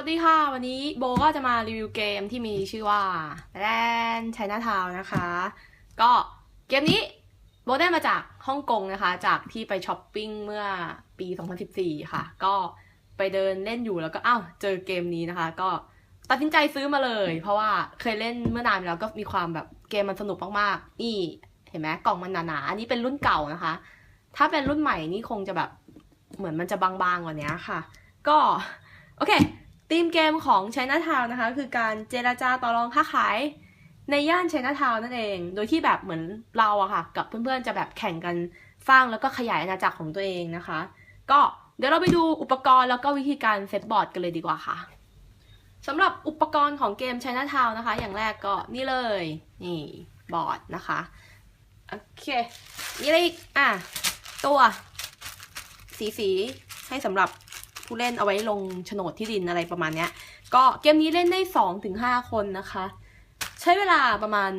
วัสดีค่ะ วันนี้โบก็จะมารีวิวเกมที่มีชื่อว่าแลนไชน่าทาวนะคะ ก็เกมนี้โบได้มาจากฮ่องกงนะคะ จากที่ไปช้อปปิ้งเมื่อปี 2014 ค่ะ ก็ไปเดินเล่นอยู่แล้วก็อ้าวเจอเกมนี้นะคะ ก็ตัดสินใจซื้อมาเลย เพราะว่าเคยเล่นเมื่อนานมาแล้วก็มีความแบบเกมมันสนุกมากๆ นี่เห็นไหมกล่องมันหนาๆ อันนี้เป็นรุ่นเก่านะคะ ถ้าเป็นรุ่นใหม่นี่คงจะแบบเหมือนมันจะบางๆกว่านี้ค่ะ ก็โอเค ธีมเกมของ China Town นะคะ คือการเจราจาต่อรองค้าขายในย่าน China Town นั่นเอง โดยที่แบบเหมือนเราอะค่ะ กับเพื่อนๆจะแบบแข่งกันสร้างแล้วก็ขยายอาณาจักรของตัวเองนะคะ ก็เดี๋ยวเราไปดูอุปกรณ์แล้วก็วิธีการเซตบอร์ดกันเลยดีกว่าค่ะสำหรับอุปกรณ์ของเกม China Town นะคะ อย่างแรกก็นี่เลย นี่บอร์ดนะคะโอเคนี่อะไรอีกอะตัวสีสีๆให้สำหรับ ผู้เล่นเอาไว้ลงโฉนดที่ดินอะไรประมาณเนี้ย ก็เกมนี้เล่นได้สองถึงห้าคนนะคะ ใช้เวลาประมาณ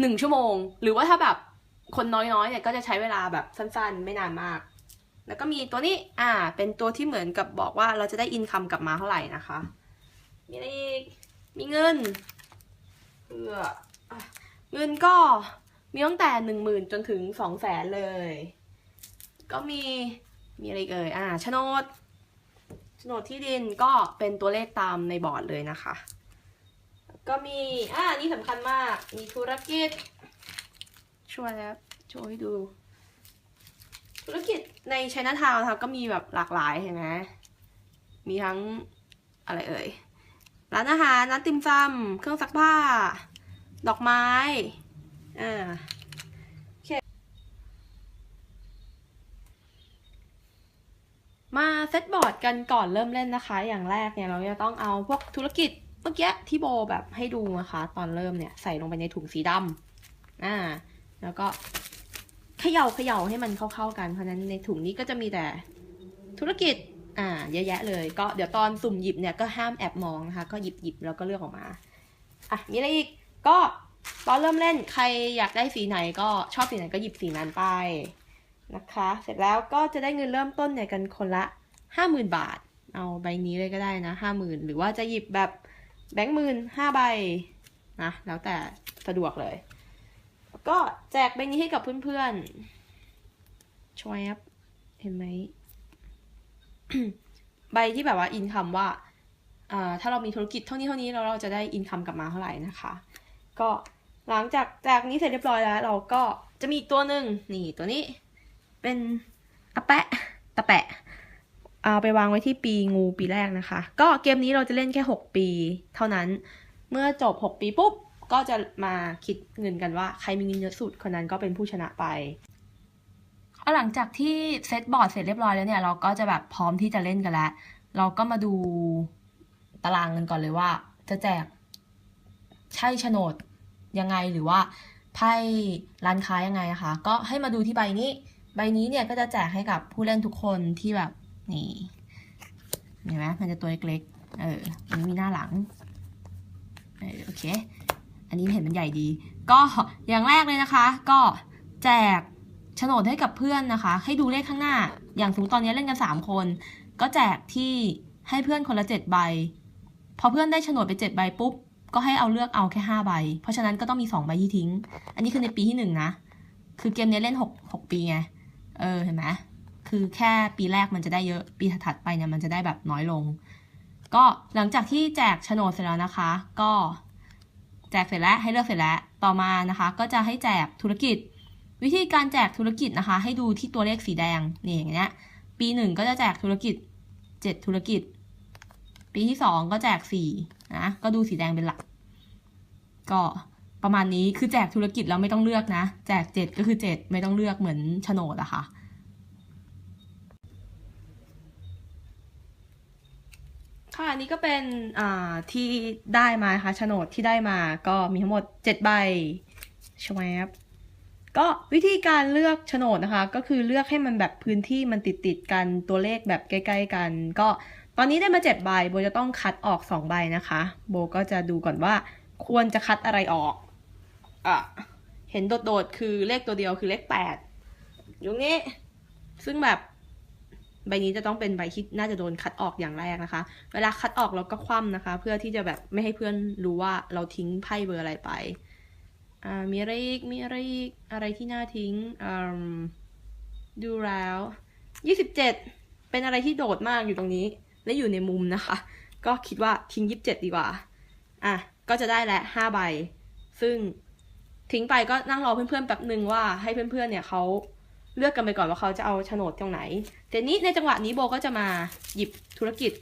หนึ่งชั่วโมง หรือว่าถ้าแบบคนน้อยๆเนี่ยก็จะใช้เวลาแบบสั้นๆ ไม่นานมาก แล้วก็มีตัวนี้อ่า เป็นตัวที่เหมือนกับบอกว่าเราจะได้อินคัมกลับมาเท่าไหร่นะคะ มีอะไรอีกมีเงินเออเงินก็มีตั้งแต่หนึ่งหมื่นจนถึงสองแสนเลย ก็มีมีอะไรอีกเอ่ยอ่าโฉนด โฉนดที่ดินก็เป็นตัวเลขตามในบอร์ดเลยนะคะ ก็มี อ่านี่สำคัญมาก มีธุรกิจ ช่วยแล้วช่วยให้ดู ธุรกิจใน China Town นะคะก็มีแบบหลากหลายเห็นไหมมีทั้งอะไรเอ่ย ร้านอาหาร ร้านติ่มซำเครื่องซักผ้า ดอกไม้ อ่า มาเซตบอร์ดกันก่อนเริ่มเล่นนะคะ อย่างแรกเนี่ยเราจะต้องเอาพวกธุรกิจเมื่อกี้ที่โบแบบให้ดูนะคะ ตอนเริ่มเนี่ยใส่ลงไปในถุงสีดำอ่า แล้วก็เขย่าเขย่าให้มันเข้าๆกัน เพราะฉะนั้นในถุงนี้ก็จะมีแต่ธุรกิจ อ่า เยอะแยะเลย ก็เดี๋ยวตอนสุ่มหยิบเนี่ยก็ห้ามแอบมองนะคะ ก็หยิบหยิบแล้วก็เลือกออกมา อะ มีอะไรอีก ก็ตอนเริ่มเล่นใครอยากได้สีไหนก็ชอบสีไหนก็หยิบสีนั้นไป นะคะ เสร็จแล้วก็จะได้เงินเริ่มต้นเนี่ยกันคนละห้าหมื่นบาท เอาใบนี้เลยก็ได้นะห้าหมื่นหรือว่าจะหยิบแบบแบงค์หมื่นห้าใบนะแล้วแต่สะดวกเลย ก็แจกใบนี้ให้กับเพื่อนๆช่วยครับเห็นไหมใบที่แบบว่าอินคัมว่าถ้าเรามีธุรกิจเท่านี้เท่านี้แล้วเราจะได้อินคัมกลับมาเท่าไหร่นะคะ ก็หลังจากแจกนี้เสร็จเรียบร้อยแล้ว เราก็จะมีตัวหนึ่งนี่ตัวนี้ เป็นอะแปะตะแปะ เอาไปวางไว้ที่ปีงูปีแรกนะคะ ก็เกมนี้เราจะเล่นแค่ 6 ปี เท่านั้น เมื่อจบ 6 ปีปุ๊บ ก็จะมาคิดเงินกันว่าใครมีเงินเยอะสุดคนนั้นก็เป็นผู้ชนะไปหลังจากที่เซตบอร์ดเสร็จเรียบร้อยแล้วเนี่ย เราก็จะแบบพร้อมที่จะเล่นกันแล้ว เราก็มาดูตารางกันก่อนเลยว่า จะแจกใช่โฉนดยังไงหรือว่าไพ่ร้านค้ายังไงนะคะ ก็ให้มาดูที่ใบนี้ ใบนี้เนี่ยก็จะแจกให้กับผู้เล่นทุกคนที่แบบนี่เห็นไหมมันจะตัวเล็กๆเอออันมีหน้าหลังเออโอเค อันนี้เห็นมันใหญ่ดี ก็อย่างแรกเลยนะคะ ก็แจกโฉนดให้กับเพื่อนนะคะ ให้ดูเลขข้างหน้า อย่างสมมติตอนนี้เล่นกันสามคน ก็แจกที่ให้เพื่อนคนละเจ็ดใบ พอเพื่อนได้โฉนดไปเจ็ดใบปุ๊บ ก็ให้เอาเลือกเอาแค่ห้าใบ เพราะฉะนั้นก็ต้องมีสองใบที่ทิ้ง อันนี้คือในปีที่หนึ่งนะ คือเกมนี้เล่นหกหกปีไง เออเห็นไหมคือแค่ปีแรกมันจะได้เยอะปีถัดไปเนี่ยมันจะได้แบบน้อยลง ก็หลังจากที่แจกโฉนดเสร็จแล้วนะคะ ก็แจกเสร็จแล้วให้เลือกเสร็จแล้วต่อมานะคะ ก็จะให้แจกธุรกิจ วิธีการแจกธุรกิจนะคะ ให้ดูที่ตัวเลขสีแดงนี่อย่างเงี้ยปีหนึ่งก็จะแจกธุรกิจเจ็ดธุรกิจ ปีที่สองก็แจกสี่นะก็ดูสีแดงเป็นหลัก ก็ ประมาณนี้คือแจกธุรกิจแล้วไม่ต้องเลือกนะ แจกเจ็ดก็คือเจ็ดไม่ต้องเลือกเหมือนโฉนดอะค่ะค่ะอันนี้ก็เป็นอ่าที่ได้มานะคะโฉนดที่ได้มาก็มีทั้งหมดเจ็ดใบชวบก็วิธีการเลือกโฉนดนะคะ ก็คือเลือกให้มันแบบพื้นที่มันติดติดกันตัวเลขแบบใกล้ ๆ กัน ก็ตอนนี้ได้มาเจ็ดใบโบจะต้องคัดออกสองใบนะคะ โบก็จะดูก่อนว่าควรจะคัดอะไรออก อะเห็นโดดๆคือเลขตัวเดียวคือเลขแปดอยู่นี้ ซึ่งแบบใบนี้จะต้องเป็นใบที่น่าจะโดนคัดออกอย่างแรกนะคะ เวลาคัดออกเราก็คว่ำนะคะ เพื่อที่จะแบบไม่ให้เพื่อนรู้ว่าเราทิ้งไพ่เบอร์อะไรไป อ่า มีอะไรอีก มีอะไรอีก อะไรที่น่าทิ้งอืมดูแล้วยี่สิบเจ็ดเป็นอะไรที่โดดมากอยู่ตรงนี้ และอยู่ในมุมนะคะ ก็คิดว่าทิ้งยี่สิบเจ็ดดีกว่า อะ ก็จะได้แหละห้าใบ ซึ่ง ทิ้งไปก็นั่งรอเพื่อนๆแป๊บหนึ่งว่าให้เพื่อนๆเนี่ยเขาเลือกกันไปก่อนว่าเขาจะเอาโฉนดตรงไหนแต่นี้ในจังหวะนี้โบก็จะมาหยิบธุรกิจ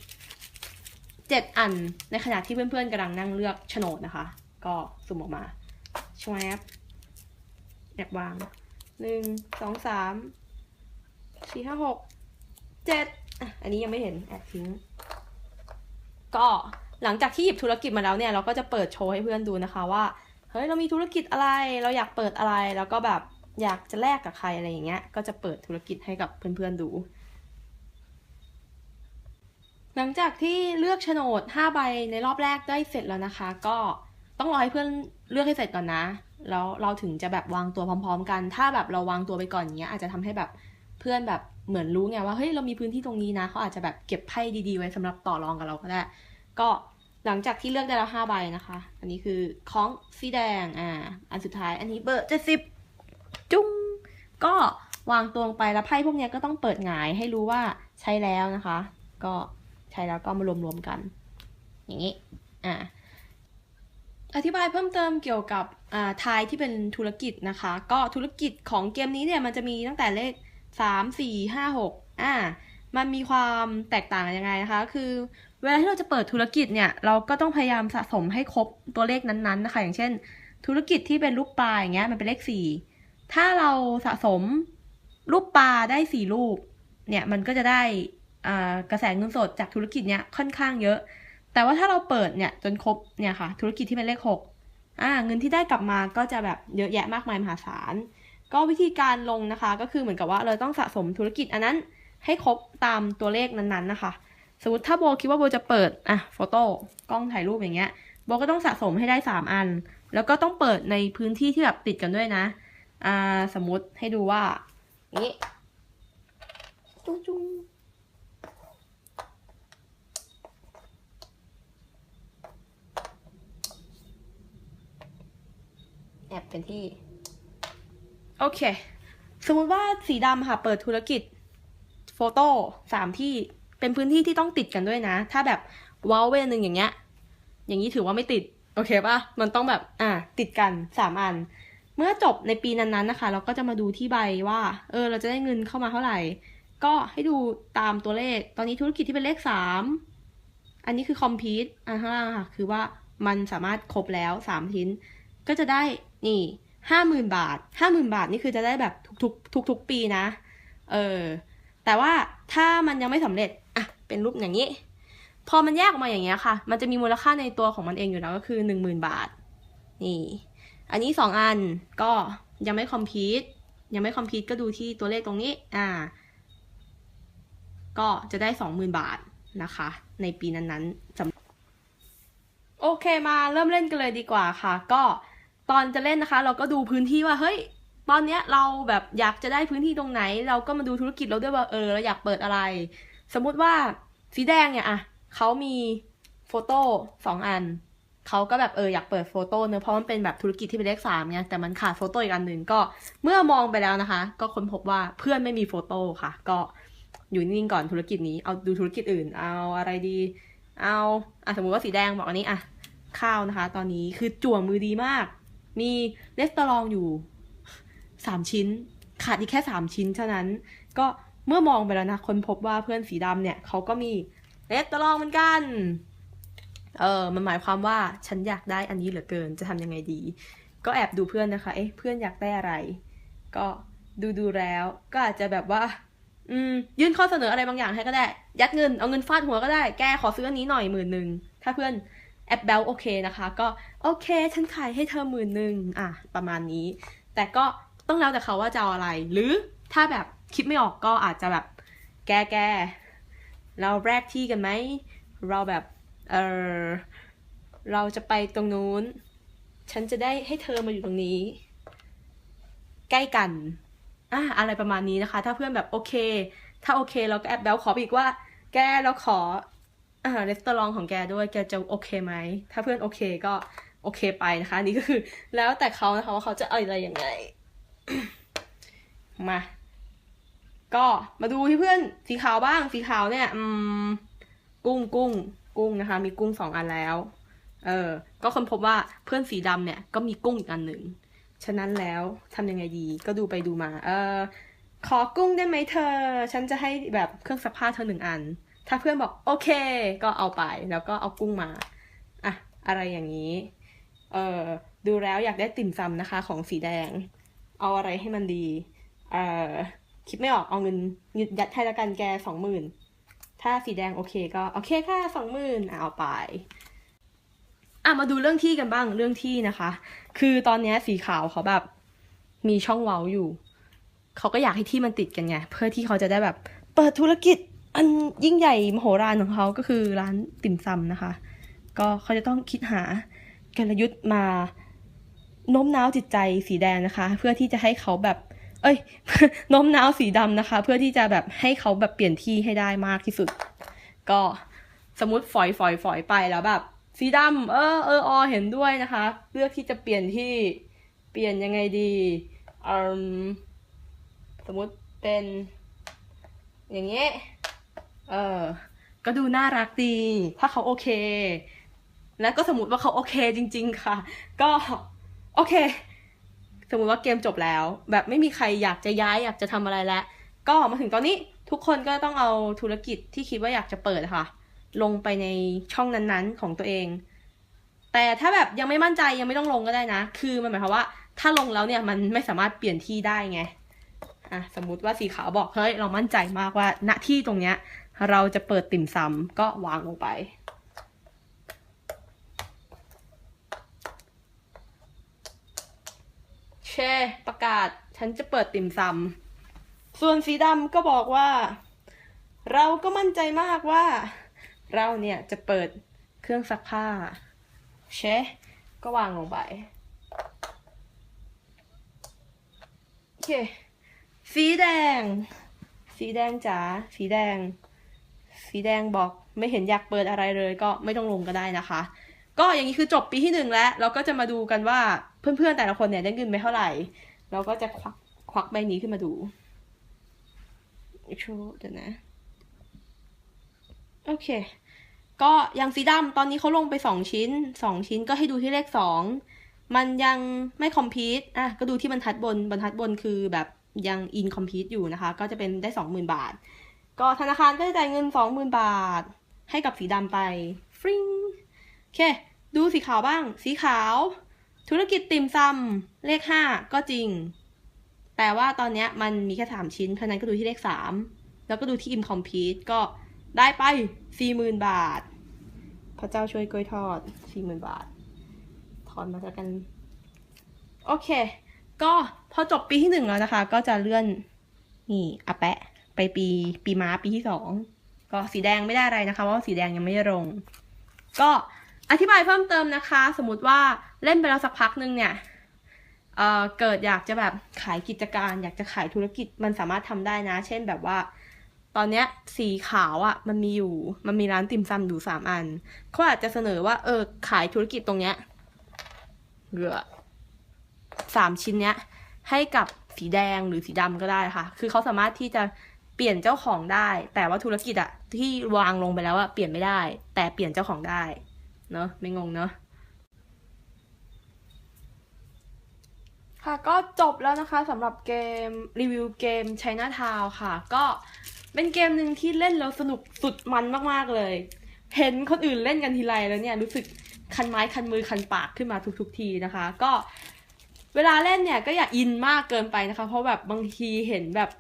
เจ็ดอันในขณะที่เพื่อนๆกำลังนั่งเลือกโฉนดนะคะ ก็สุ่มออกมาชวบแอบวางหนึ่งสองสามสี่ห้าหกเจ็ดอันนี้ยังไม่เห็นแอบทิ้ง ก็หลังจากที่หยิบธุรกิจมาแล้วเนี่ย เราก็จะเปิดโชว์ให้เพื่อนดูนะคะว่า เฮ้ยเรามีธุรกิจอะไร เราอยากเปิดอะไร แล้วก็แบบอยากจะแลกกับใครอะไรอย่างเงี้ย ก็จะเปิดธุรกิจให้กับเพื่อนๆดู หลังจากที่เลือกโฉนด5ใบในรอบแรกได้เสร็จแล้วนะคะ ก็ต้องรอให้เพื่อนเลือกให้เสร็จก่อนนะ แล้วเราถึงจะแบบวางตัวพร้อม ๆ กัน ถ้าแบบเราวางตัวไปก่อนอย่างเงี้ยอาจจะทำให้แบบเพื่อนแบบเหมือนรู้ไงว่าเฮ้ยเรามีพื้นที่ตรงนี้นะเขาอาจจะแบบเก็บไพ่ดีๆไว้สำหรับต่อรองกับเราก็ได้ ก็ หลังจากที่เลือกได้แล้วห้าใบนะคะ อันนี้คือของสีแดง อ่า อันสุดท้าย อันนี้เบอร์เจ็ดสิบจุ้ง ก็วางตัวลงไปแล้วไพ่พวกนี้ก็ต้องเปิดหงายให้รู้ว่าใช้แล้วนะคะ ก็ใช้แล้วก็มารวมๆกัน อย่างนี้ อ่า อธิบายเพิ่มเติมเกี่ยวกับอ่าทายที่เป็นธุรกิจนะคะ ก็ธุรกิจของเกมนี้เนี่ยมันจะมีตั้งแต่เลขสามสี่ห้าหกอ่า มันมีความแตกต่างยังไงนะคะ คือเวลาที่เราจะเปิดธุรกิจเนี่ยเราก็ต้องพยายามสะสมให้ครบตัวเลขนั้นๆนะคะ อย่างเช่น ธุรกิจที่เป็นรูปปลาอย่างเงี้ยมันเป็นเลขสี่ถ้าเราสะสมรูปปลาได้สี่รูปเนี่ยมันก็จะได้กระแสเงินสดจากธุรกิจเนี้ยค่อนข้างเยอะ แต่ว่าถ้าเราเปิดเนี่ยจนครบเนี่ยค่ะ ธุรกิจที่เป็นเลขหกอ่าเงินที่ได้กลับมาก็จะแบบเยอะแยะมากมายมหาศาลก็วิธีการลงนะคะ ก็คือเหมือนกับว่าเราต้องสะสมธุรกิจอันนั้น ให้ครบตามตัวเลขนั้นๆนะคะ สมมติถ้าโบคิดว่าโบจะเปิดอะโฟโต้กล้องถ่ายรูปอย่างเงี้ยโบก็ต้องสะสมให้ได้สามอัน แล้วก็ต้องเปิดในพื้นที่ที่แบบติดกันด้วยนะอ่าสมมติให้ดูว่านี้จุ้งจุ้งแอบเป็นที่ โอเค สมมติว่าสีดำค่ะ เปิดธุรกิจ ฟโต้สามที่เป็นพื้นที่ที่ต้องติดกันด้วยนะ ถ้าแบบว้าวเวนึงอย่างเงี้ย อย่างนี้ถือว่าไม่ติด โอเคปะมันต้องแบบ อ่า ติดกันสามอัน เมื่อจบในปีนั้นๆนะคะ เราก็จะมาดูที่ใบว่า เออ เราจะได้เงินเข้ามาเท่าไหร่ ก็ให้ดูตามตัวเลข ตอนนี้ธุรกิจที่เป็นเลขสามอันนี้คือคอมพิวต์อันข้างล่างค่ะ คือว่ามันสามารถครบแล้วสามชิ้น ก็จะได้ นี่ห้าหมื่นบาทห้าหมื่นบาทนี่คือจะได้แบบทุกๆทุกๆปีนะ เออ แต่ว่าถ้ามันยังไม่สำเร็จอะเป็นรูปอย่างนี้ พอมันแยกออกมาอย่างเงี้ยค่ะ มันจะมีมูลค่าในตัวของมันเองอยู่แล้วก็คือหนึ่งหมื่นบาท นี่ อันนี้สองอันก็ยังไม่คอมพิวต์ยังไม่คอมพิวต์ก็ดูที่ตัวเลขตรงนี้ อ่า ก็จะได้สองหมื่นบาทนะคะ ในปีนั้นๆสำโอเคมาเริ่มเล่นกันเลยดีกว่าค่ะ ก็ตอนจะเล่นนะคะ เราก็ดูพื้นที่ว่าเฮ้ย ตอนเนี้ยเราแบบอยากจะได้พื้นที่ตรงไหน เราก็มาดูธุรกิจเราด้วยว่าเออเราอยากเปิดอะไร สมมุติว่าสีแดงเนี่ยอะเขามีโฟโต้สองอันเขาก็แบบเอออยากเปิดโฟโต้เนอะเพราะมันเป็นแบบธุรกิจที่เป็นเลขสามเนี่ยแต่มันขาดโฟโต้อีกอันหนึ่งก็เมื่อมองไปแล้วนะคะ ก็ค้นพบว่าเพื่อนไม่มีโฟโต้ค่ะ ก็อยู่นิ่งก่อนธุรกิจนี้เอาดูธุรกิจอื่น เอาอะไรดี เอาอะสมมติว่าสีแดงบอกอันนี้อะข้าวนะคะ ตอนนี้คือจั่วมือดีมาก มีเลสเตอรองอยู่ สามชิ้น ขาดอีกแค่สามชิ้นเท่านั้น ก็เมื่อมองไปแล้วนะคนพบว่าเพื่อนสีดำเนี่ยเขาก็มีเลสตอรองเหมือนกัน เออมันหมายความว่าฉันอยากได้อันนี้เหลือเกินจะทำยังไงดี ก็แอบดูเพื่อนนะคะ เอ๊ะเพื่อนอยากได้อะไร ก็ดูดูแล้วก็อาจจะแบบว่าอืมยื่นข้อเสนออะไรบางอย่างให้ก็ได้ ยัดเงินเอาเงินฟาดหัวก็ได้ แกขอซื้ออันนี้หน่อยหมื่นหนึ่งถ้าเพื่อนแอปเบลโอเคนะคะ ก็โอเค ฉันขายให้เธอหมื่นหนึ่งอะประมาณนี้ แต่ก็ ต้องแล้วแต่เขาว่าจะเอาอะไร หรือถ้าแบบคิดไม่ออกก็อาจจะแบบแกแกเราแรกที่กันไหม เราแบบเออเราจะไปตรงนู้น ฉันจะได้ให้เธอมาอยู่ตรงนี้ ใกล้กันอะอะไรประมาณนี้นะคะ ถ้าเพื่อนแบบโอเค ถ้าโอเคเราก็แอบแบลขออีกว่า แกเราขออาหารรีสตอรองของแกด้วยแกจะโอเคไหม ถ้าเพื่อนโอเคก็โอเคไปนะคะนนี่ก็คือ แล้วแต่เขานะคะว่าเขาจะเอาอะไรยังไง มา ก็มาดูที่เพื่อนสีขาวบ้าง สีขาวเนี่ย อืม กุ้งกุ้ง กุ้งนะคะ มีกุ้งสองอันแล้ว เออ ก็ค้นพบว่าเพื่อนสีดำเนี่ย ก็มีกุ้งอีกอันหนึ่ง ฉะนั้นแล้วทำยังไงดี ก็ดูไปดูมา เออ ขอกุ้งได้ไหมเธอ ฉันจะให้แบบเครื่องซักผ้าเธอหนึ่งอัน ถ้าเพื่อนบอกโอเค ก็เอาไป แล้วก็เอากุ้งมา อะ อะไรอย่างนี้ เออดูแล้วอยากได้ติ่มซำนะคะของสีแดง เอาอะไรให้มันดีเอ่อคิดไม่ออกเอาเงินเงินยัดให้ละกันแกสองหมื่นถ้าสีแดงโอเคก็โอเคค่ะสองหมื่นเอาไปอะมาดูเรื่องที่กันบ้างเรื่องที่นะคะ คือตอนนี้สีขาวเขาแบบมีช่องเว้าอยู่ เขาก็อยากให้ที่มันติดกันไง เพื่อที่เขาจะได้แบบเปิดธุรกิจอันยิ่งใหญ่มโหฬารของเขาก็คือร้านติ่มซำนะคะ ก็เขาจะต้องคิดหากลยุทธ์มา โน้มน้าวจิตใจสีแดงนะคะ เพื่อที่จะให้เขาแบบ เอ้ยโน้มน้าวสีดำนะคะ เพื่อที่จะแบบให้เขาแบบเปลี่ยนที่ให้ได้มากที่สุด ก็สมมติฝอยฝอยฝอยไปแล้วแบบ สีดำเออเอออเห็นด้วยนะคะ เลือกที่จะเปลี่ยนที่เปลี่ยนยังไงดีอืมสมมติเป็น อย่างเงี้ยเออก็ดูน่ารักดี ถ้าเขาโอเค แล้วก็สมมติว่าเขาโอเคจริง ๆ ค่ะ ก็ โอเค สมมติว่าเกมจบแล้ว แบบไม่มีใครอยากจะย้ายอยากจะทำอะไรแล้ว ก็มาถึงตอนนี้ทุกคนก็ต้องเอาธุรกิจที่คิดว่าอยากจะเปิดค่ะ ลงไปในช่องนั้นๆของตัวเอง แต่ถ้าแบบยังไม่มั่นใจยังไม่ต้องลงก็ได้นะ คือมันหมายความว่า ถ้าลงแล้วเนี่ยมันไม่สามารถเปลี่ยนที่ได้ไงอะสมมุติว่าสีขาวบอกเฮ้ยเรามั่นใจมากว่าณที่ตรงเนี้ยเราจะเปิดติ่มซำก็วางลงไป เชประกาศ ฉันจะเปิดติ่มซำส่วนสีดำก็บอกว่า เราก็มั่นใจมากว่า เราเนี่ยจะเปิดเครื่องซักผ้าเชก็วางลงไปโอเคสีแดง สีแดงจ๋าสีแดง สีแดงบอกไม่เห็นอยากเปิดอะไรเลย ก็ไม่ต้องลงก็ได้นะคะ ก็อย่างนี้คือจบปีที่หนึ่งแล้ว เราก็จะมาดูกันว่า เพื่อนๆแต่ละคนเนี่ยได้เงินไปเท่าไหร่ เราก็จะควักควักใบนี้ขึ้นมาดูโชว์เดี๋ยวนะ โอเค ก็ย่างสีดำตอนนี้เขาลงไปสองชิ้นสองชิ้นก็ให้ดูที่เลขสองมันยังไม่คอมพิวต์อะก็ดูที่บรรทัดบนบรรทัดบนคือแบบยังอินคอมพิวต์อยู่นะคะ ก็จะเป็นได้สองหมื่นบาท ก็ธนาคารก็จะจ่ายเงินสองหมื่นบาท ให้กับสีดำไปฟริงโอเค ดูสีขาวบ้าง สีขาว ธุรกิจติ่มซำเลขห้าก็จริง แต่ว่าตอนเนี้ยมันมีแค่สามชิ้น เพราะนั้นก็ดูที่เลขสามแล้วก็ดูที่อินคอมพิวต์ก็ได้ไปสี่หมื่นบาท พระเจ้าช่วยกล้วยทอดสี่หมื่นบาท ถอนมาแล้วกัน โอเค ก็พอจบปีที่หนึ่งแล้วนะคะ ก็จะเลื่อนนี่อะแปะ ไปปีปีม้าปีที่สองก็สีแดงไม่ได้อะไรนะคะ เพราะว่าสีแดงยังไม่ลง ก็ อธิบายเพิ่มเติมนะคะ สมมติว่าเล่นไปแล้วสักพักหนึ่งเนี่ยเเกิดอยากจะแบบขายกิจการ อยากจะขายธุรกิจมันสามารถทำได้นะ เช่นแบบว่า ตอนเนี้ยสีขาวอะ่ะมันมีอยู่มันมีร้านติ่มซำอยู่สามอันเขาอาจจะเสนอว่าเออขายธุรกิจตรงเนี้ยเหลือสามชิ้นเนี้ย ให้กับสีแดงหรือสีดำก็ได้ค่ะ คือเขาสามารถที่จะเปลี่ยนเจ้าของได้ แต่ว่าธุรกิจอะที่วางลงไปแล้วอะเปลี่ยนไม่ได้ แต่เปลี่ยนเจ้าของได้ เนอะไม่งงเนอะค่ะก็จบแล้วนะคะสำหรับเกมรีวิวเกม China Town ค่ะ ก็เป็นเกมหนึ่งที่เล่นแล้วสนุกสุดมันมากๆเลย เห็นคนอื่นเล่นกันทีไรแล้วเนี่ยรู้สึกคันไม้คันมือคันปากขึ้นมาทุกๆทีนะคะ ก็เวลาเล่นเนี่ยก็อย่าอินมากเกินไปนะคะ เพราะแบบบางทีเห็นแบบ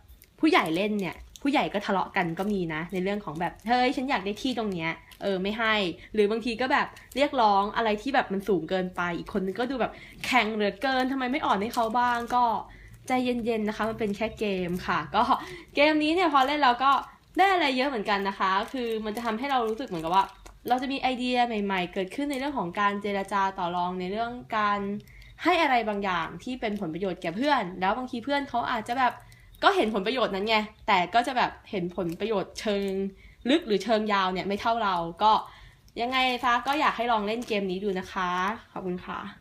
ผู้ใหญ่เล่นเนี่ย ผู้ใหญ่ก็ทะเลาะกันก็มีนะ ในเรื่องของแบบเฮ้ยฉันอยากได้ที่ตรงเนี้ยเออไม่ให้ หรือบางทีก็แบบเรียกร้องอะไรที่แบบมันสูงเกินไป อีกคนนึงก็ดูแบบแข็งเหลือเกินทำไมไม่อ่อนให้เขาบ้างก็ใจเย็นๆนะคะมันเป็นแค่เกมค่ะ ก็เกมนี้เนี่ยพอเล่นแล้วก็ได้อะไรเยอะเหมือนกันนะคะ คือมันจะทำให้เรารู้สึกเหมือนกับว่า เราจะมีไอเดียใหม่ ๆ เกิดขึ้นในเรื่องของการเจรจาต่อรองในเรื่องการให้อะไรบางอย่างที่เป็นผลประโยชน์แก่เพื่อน แล้วบางทีเพื่อนเขาอาจจะแบบ ก็เห็นผลประโยชน์นั้นไง แต่ก็จะแบบเห็นผลประโยชน์เชิงลึกหรือเชิงยาวเนี่ยไม่เท่าเราก็ยังไงฟ้าก็อยากให้ลองเล่นเกมนี้ดูนะคะ ขอบคุณค่ะ